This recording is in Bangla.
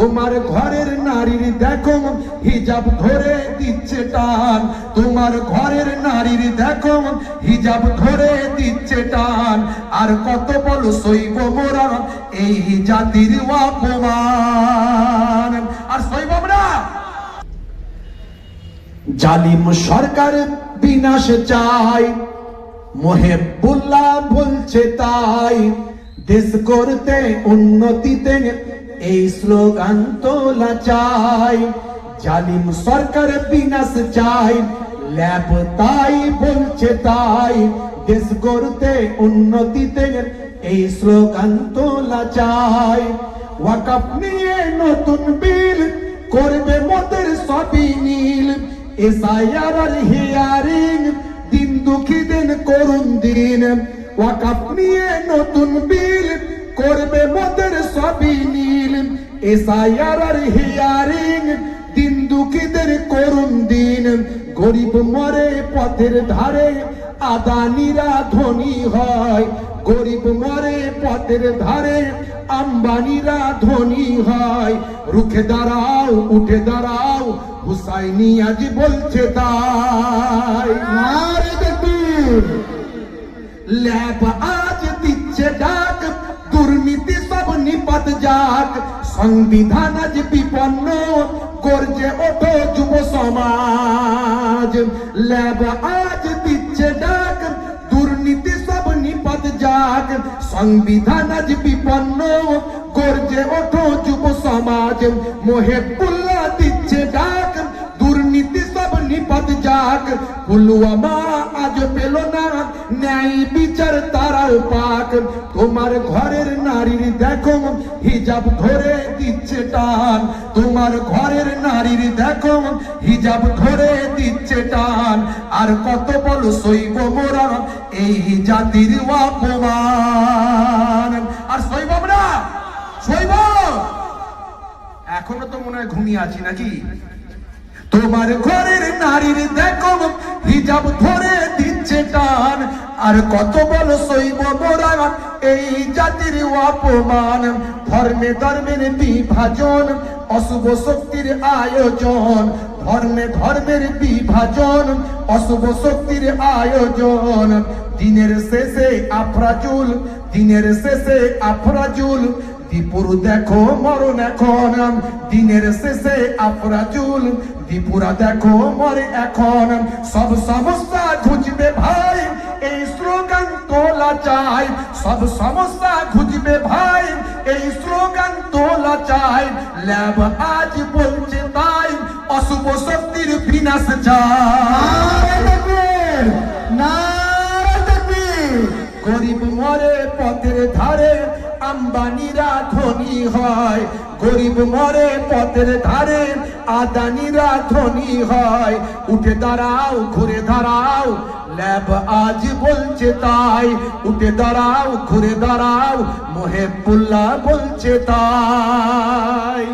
তোমার ঘরের নারীর দেখো, হিজাব ধরে দিচ্ছে টান। তোমার ঘরের নারীর দেখো, হিজাব ধরে দিচ্ছে টান। আর কত বল সইব মোরা, এই জাতির অপমান। আর সইব আমরা জালিম সরকার বিনাশ চাই, মোহেবুল্লাহ বলছে তাই। দেশ করতে উন্নতিতে এই স্লোগান তোলা চাই, জালিম সরকার বিনাশ চাই, ল্যাব তাই বলছে তাই, দেশ করতে উন্নতিতে এই স্লোগান তোলা চাই। ওয়াকাপ নিয়ে নতুন বিল, করবে মোদের সবই নীল, এসআইআর আর হিয়ারিং, দিন দুঃখী দিন করুন দিন। ওয়াকাপ নিয়ে নতুন বিল করবে মোদের সবই নীল। এসআইআর আর হিয়ারিং, দিন দুঃখীদের করুন দিন। গরিব মরে পথের ধারে আদানিরা ধনী হয়। গরিব মরে পথের ধারে আম্বানিরা ধনী হয়। রুখে দাঁড়াও, উঠে দাঁড়াও, হুসাইনি আজ বলছে তাই। যাক সংবিধান আজ বিপন্ন গর্জে ওঠো যুব সমাজ ল্যাব আজ দিচ্ছে ডাক দুর্নীতি সব নিপাত যাক সংবিধান আজ বিপন্ন গর্জে ওঠো যুব সমাজ মোহেবুল্লাহ দিচ্ছে ডাক দুর্নীতি সব নিপাত যাক পুলওয়ামা আজ পেল না ন্যায় বিচার তারাও পাক। তোমার ঘরের নারীর দেখো, হিজাব ধরে দিচ্ছে টান। তোমার ঘরের নারীর দেখো, হিজাব ধরে দিচ্ছে টান। আর কত বল সইব মোরা, এই জাতির অপমান। আর সইব আমরা? সইব এখনও তো মনে হয় ঘুমিয়ে আছি নাকি? তোমার ঘরের নারীর দেখো, হিজাব ধরে আর কত বল সইব মোরা? এই জাতির অপমান, ধর্মে ধর্মের বিভাজন অশুভ শক্তির আয়োজন। ধর্মে ধর্মের বিভাজন, অশুভ শক্তির আয়োজন। দিনের শেষে আফরাজুল, দিনের শেষে আফরাজুল। দীপুর দেখো মরণ এখন, দিনের শেষে আফরাজুল। দীপুরা দেখো মরে এখন। সব সমস্যা খুঁজবে ভাই এই স্লোগান তোলা চাই। সব সমস্যা খুঁজবে ভাই। এই স্লোগান তোলা চাই। ল্যাব আজ বলছে তাই। অশুভ শক্তির বিনাশ চাই। গরিব মরে পথের ধারে আম্বানিরা ধনী হয়। গরিব মরে পথের ধারে আদানিরা ধনী হয়। উঠে দাঁড়াও, ঘুরে দাঁড়াও, ল্যাব আজ বলছে তাই। উঠে দাঁড়াও, ঘুরে দাঁড়াও, মোহেবুল্লাহ বলছে তাই।